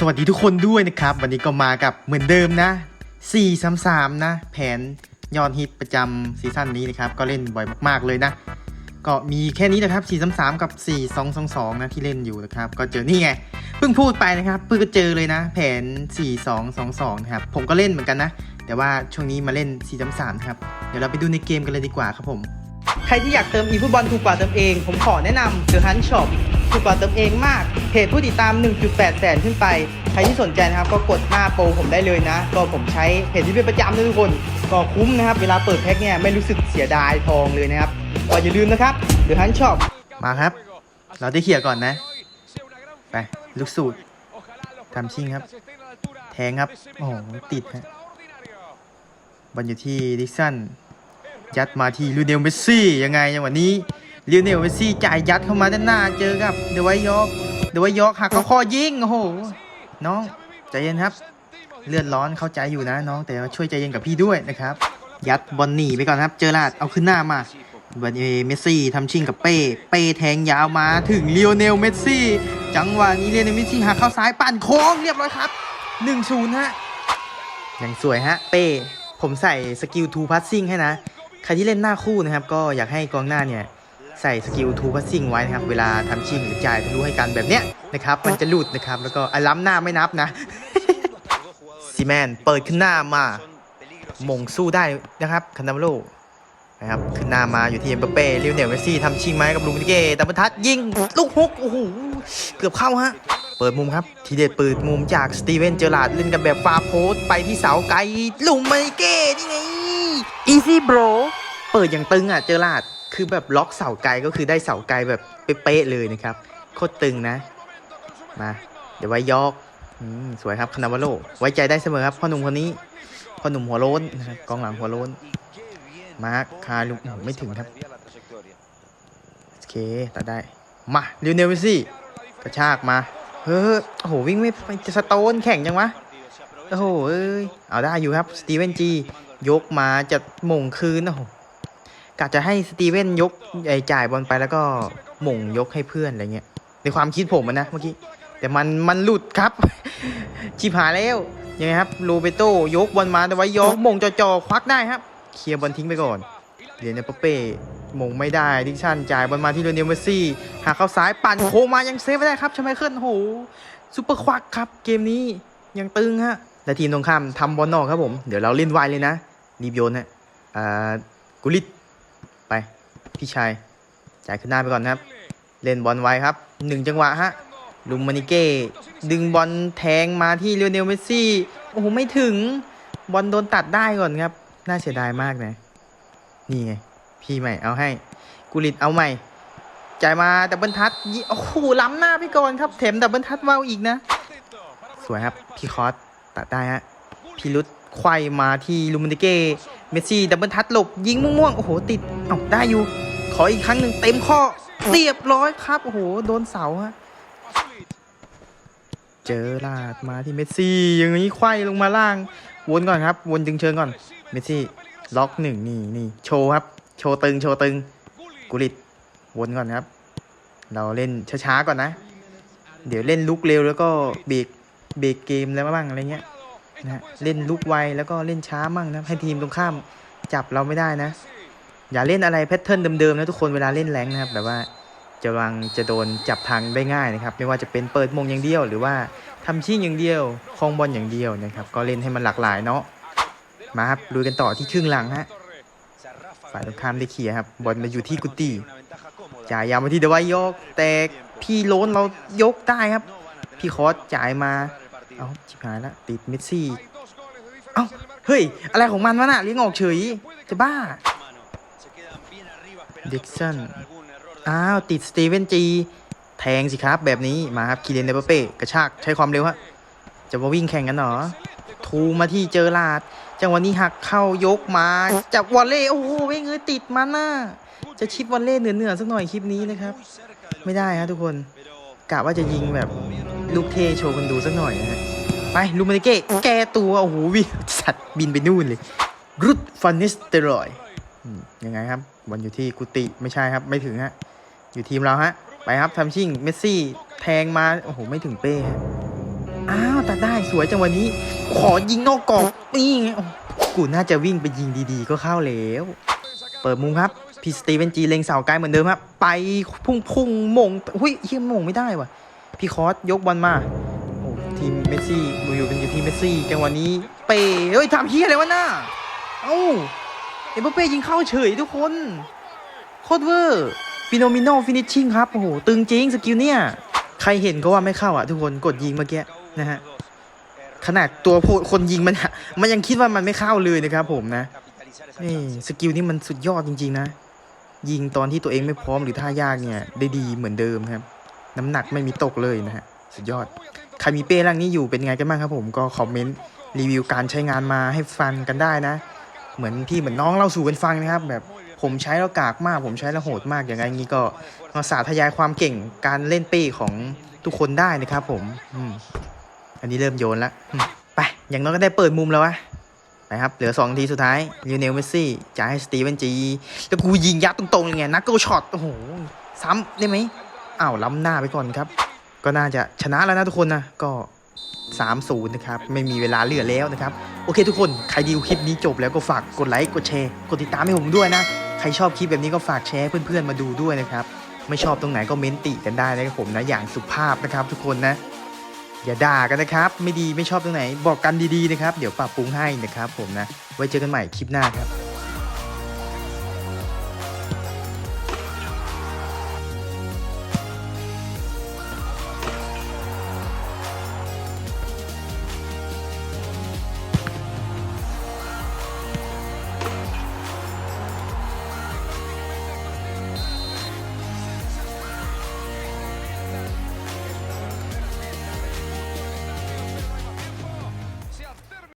สวัสดีทุกคนด้วยนะครับ วันนี้ก็มากับเหมือนเดิมนะ 433 นะ แผนยอดฮิตประจำซีซั่นนี้นะครับ ก็เล่นบ่อยมาก ๆ เลยนะ ก็มีแค่นี้นะครับ 433 กับ 4222 นะที่เล่นอยู่นะครับ ก็เจอนี่ไง เพิ่งพูดไปนะครับ เพิ่งก็เจอเลยนะ แผน 4222 นะครับ ผมก็เล่นเหมือนกันนะ แต่ว่าช่วงนี้มาเล่น 433นะครับ เดี๋ยวเราไปดูในเกมกันเลยดีกว่าครับผม ใครที่อยากเติมอีฟุตบอลถูกกว่าเติมเอง ผมขอแนะนำ The Hunt Shop ถูกกว่าเติมเองมาก เพจผู้ติดตาม 1.8 แสนขึ้นไป ใครที่สนใจนะครับ ก็กดหน้าโปรผมได้เลยนะ ก็ผมใช้เพจที่เป็นประจำเลยทุกคน ก็คุ้มนะครับ เวลาเปิดแพ็คเนี่ยไม่รู้สึกเสียดายทองเลยนะครับ ก็อย่าลืมนะครับ The Hunt Shop มาครับ เราได้เขี่ยก่อนนะ ไปลูกสูตรทำชิงครับ แทงครับ โอ้โหติดฮะบอลอยู่ที่ดิกสัน ยัดมาที่ลูเนลเมสซี่ยังไงจังหวะนี้ลูเนลเมสซี่จ่ายยัดเข้ามาด้านหน้าเจอกับเดวายยอกเดวายยอกหักเข้าคอยิงโอ้โหน้องใจเย็นครับ เลือดร้อนเข้าใจอยู่นะน้องแต่ช่วยใจเย็นกับพี่ด้วยนะครับ ยัดบอลหนีไปก่อนครับ เจอลาดเอาขึ้นหน้ามาบันเอเมสซี่ทำชิงกับเป้ เป้แทงยาวมาถึงเลโอเนลเมสซี่ จังหวะนี้เลโอเนลเมสซี่หักเข้าซ้ายปั่นโค้งเรียบร้อยครับ1-0ฮะอย่างสวยฮะ เป้ ผมใส่สกิลทูพัสซิ่งให้นะ ใครที่เล่นหน้าคู่นะครับ ก็อยากให้กองหน้าเนี่ยใส่สกิลทูพัสซิ่งไว้นะครับ เวลาทำชิงหรือจ่ายทะลุให้กันแบบเนี้ยนะครับ มันจะหลุดนะครับ แล้วก็อล้ำหน้าไม่นับนะซีแมนเปิดขึ้นหน้ามามงสู้ได้นะครับคานาโลนะครับขึ้นหน้ามาอยู่ที่เอ็มเปเป้ลิวเนลเมสซี่ทำชิงไม้กับลูมินิเก้ดับเบิลทัชยิงลูกฮุกโอ้โหเกือบเข้าฮะเปิดมุมครับ ทีเด็ดเปิดมุมจากสตีเวนเจอราร์ดเล่นกันแบบฟาโพสไปที่เสาไกลลูมินิเก้นี่ไง อีซี่โบรเปิดอย่างตึงอะเจอราดคือแบบล็อกเสาไกลก็คือได้เสาไกลแบบเป๊ะเลยนะครับโคตรตึงนะ มา เดี๋ยวไว้ยอกอืมสวยครับคานาวาโลไว้ใจได้เสมอครับพ่อหนุ่มคนนี้พ่อหนุ่มหัวโล้นนะครับกองหลังหัวโล้นมาร์คคาลุโอ้โหไม่ถึงครับโอเคตัดได้มาลิวเนลเมสซี่กระชากมาเฮ้ยโอ้โหวิ่งไม่ไปจะสโตนแข่งยังวะโอ้โหเอ้ยเอาได้อยู่ครับสตีเวนจี ยกมาจะหม่งคืนโอ้โหกะจะให้สตีเวนยกไอ้จ่ายบอลไปแล้วก็หม่งยกให้เพื่อนอะไรเงี้ยในความคิดผมอะนะเมื่อกี้แต่มันมันหลุดครับ ชิบหายแล้วยังไงครับโรเบโตยกบอลมาแต่ไว้ยกมงจ่อๆควักได้ครับ เคลียร์บอลทิ้งไปก่อนเรียนเนปเป้มงไม่ได้ดิชันจ่ายบอลมาที่โรเนลเมซี่ หาเข้าซ้ายปั่นโคมายังเซฟไม่ได้ครับชไมเคิลโหซุปเปอร์ควักครับ เกมนี้ยังตึงฮะ และทีมตรงข้ามทำบอลนอกครับผม เดี๋ยวเราเล่นไวเลยนะรีบโยนฮะอ่ากุลิตไป พี่ชายจ่ายขึ้นหน้าไปก่อนนะครับ เล่นบอลไวครับหนึ่งจังหวะฮะลุมมานิเก้ดึงบอลแทงมาที่เรอเนลเมสซี่โอ้โหไม่ถึงบอลโดนตัดได้ก่อนครับ น่าเสียดายมากนะ นี่ไง พี่ใหม่เอาให้กุลิตเอาใหม่จ่ายมาดับเบิลทัชโอ้โหล้ำหน้าไปก่อนครับแถมดับเบิลทัชว่าวอีกนะ สวยครับ พี่คอส ตัดได้ฮะพี่รุดไขว้มาที่ลูมินิเก้ เมสซี่ดับเบิลทัชหลบ ยิงม่วงๆ โอ้โห ติดเอาได้อยู่ ขออีกครั้งหนึ่งเต็มข้อเรียบร้อยครับ โอ้โห โดนเสาฮะ เจอลาดมาที่เมสซี่อย่างนี้ไขว้ลงมาล่าง วนก่อนครับ วนดึงเชิงก่อน เมสซี่ล็อกหนึ่งนี่นี่โชว์ครับ โชว์ตึง โชว์ตึง กุลิตวนก่อนครับ เราเล่นช้าๆก่อนนะ เดี๋ยวเล่นลุกเร็วแล้วก็เบรก เบรกเกมแล้วบ้างอะไรเงี้ยนะเล่นลุกไวแล้วก็เล่นช้ามั่งนะให้ทีมตรงข้ามจับเราไม่ได้นะ อย่าเล่นอะไรแพทเทิร์นเดิมๆนะทุกคนเวลาเล่นแรงนะครับแบบว่าจะวังจะโดนจับทางได้ง่ายนะครับ ไม่ว่าจะเป็นเปิดมงอย่างเดียว หรือว่าทำชิ่งอย่างเดียวคลองบอลอย่างเดียวนะครับ ก็เล่นให้มันหลากหลายเนาะมาครับลุยกันต่อที่ครึ่งหลังฮะฝ่ายตรงข้ามได้เคลียร์ครับบอลมาอยู่ที่กุฏิจ่ายยาวมาที่เดวายยก แต่พี่โลนเรายกได้ครับ พี่คอสจ่ายมา เอาชิบหายละติดเมสซี่ เอ้าเฮ้ย อะไรของมันวะน่ะเลี้ยงออกเฉย จะบ้า ดิกสัน อ้าว ติดสตีเวนจี แทงสิครับแบบนี้ มาครับคีเรนเดเปเป้ กระชาก ใช้ความเร็วฮะ จะมาวิ่งแข่งกันเหรอ ทูมาที่เจอลาด จังหวะนี้หักเข้ายกมาจับวอลเล่ โอ้โหเว้ยเงยติดมันน่ะ จะชิปวอลเล่เหนือๆสักหน่อยคลิปนี้นะครับ ไม่ได้ฮะทุกคน กะว่าจะยิงแบบ ลูกเทโชว์คนดูสักหน่อยนะฮะ ไปลูมานิเก้แกตัวโอ้โหวิสัตว์บินไปนู่นเลยรุดฟันนิสเตอรอยอืมยังไงครับบอลอยู่ที่กุติไม่ใช่ครับ ไม่ถึงฮะ อยู่ทีมเราฮะ ไปครับทำชิ่งเมสซี่แทงมา โอ้โห ไม่ถึงเป้ฮะอ้าวตัดได้สวยจังวะนี้ ขอยิงนอกกรอบนี่ไงกูน่าจะวิ่งไปยิงดีๆ ก็เข้าแล้ว เปิดมุมครับพี่สตีเวนจีเลงเสาไกลเหมือนเดิมครับ ไปพุ่งพุ่งมงหุ้ยเฮียมงไม่ได้ว่ะ พี่คอสยกบอลมาโอ้ทีมเมสซี่ดูอยู่เป็นอยู่ทีมเมสซี่จังหวะนี้เป้เฮ้ยทำเฮียอะไรวะหน่าเอ้าเอ็มบเป้ยิงเข้าเฉยทุกคนโคตรเวอร์ฟิโนมิโนฟินิชชิ่งครับโอ้โหตึงจริงสกิลเนี่ยใครเห็นก็ว่าไม่เข้าอะทุกคนกดยิงเมื่อกี้นะฮะขนาดตัวโพคนยิงมันมันยังคิดว่ามันไม่เข้าเลยนะครับผมนะนี่สกิลนี่มันสุดยอดจริง ๆ นะ ยิงตอนที่ตัวเองไม่พร้อมหรือท่ายากเนี่ย ได้ดีเหมือนเดิมครับ น้ำหนักไม่มีตกเลยนะฮะสุดยอด ใครมีเป้ร่างนี้อยู่เป็นไงกันบ้างครับผมก็คอมเมนต์รีวิวการใช้งานมาให้ฟังกันได้นะ เหมือนพี่เหมือนน้องเล่าสู่กันฟังนะครับ แบบผมใช้แล้วกากมาก ผมใช้แล้วโหดมากอย่างไรงี้ก็มาสาธยายความเก่งการเล่นเป้ของทุกคนได้นะครับ ผมอืมอันนี้เริ่มโยนล้วอืมไปอย่างน้อยก็ได้เปิดมุมแล้ววะไปครับเหลือ2ทีสุดท้ายลิวเนลเมสซี่จะให้สตีเวนจีแล้วกูยิงยัดตรงๆเลยไงนักเกิลช็อตโอ้โหซ้ำได้ไหม อ้าวล้ำหน้าไปก่อนครับ ก็น่าจะชนะแล้วนะทุกคนนะก็3-0นะครับ ไม่มีเวลาเหลือแล้วนะครับ โอเคทุกคน ใครดูคลิปนี้จบแล้วก็ฝากกดไลค์ กดแชร์ กดติดตามให้ผมด้วยนะ ใครชอบคลิปแบบนี้ก็ฝากแชร์เพื่อนๆมาดูด้วยนะครับ ไม่ชอบตรงไหนก็เม้นติกันได้นะครับผมนะ อย่างสุภาพนะครับทุกคนนะ อย่าด่ากันนะครับ ไม่ดีไม่ชอบตรงไหน บอกกันดีๆนะครับ เดี๋ยวปรับปรุงให้นะครับผมนะ ไว้เจอกันใหม่คลิปหน้าครับ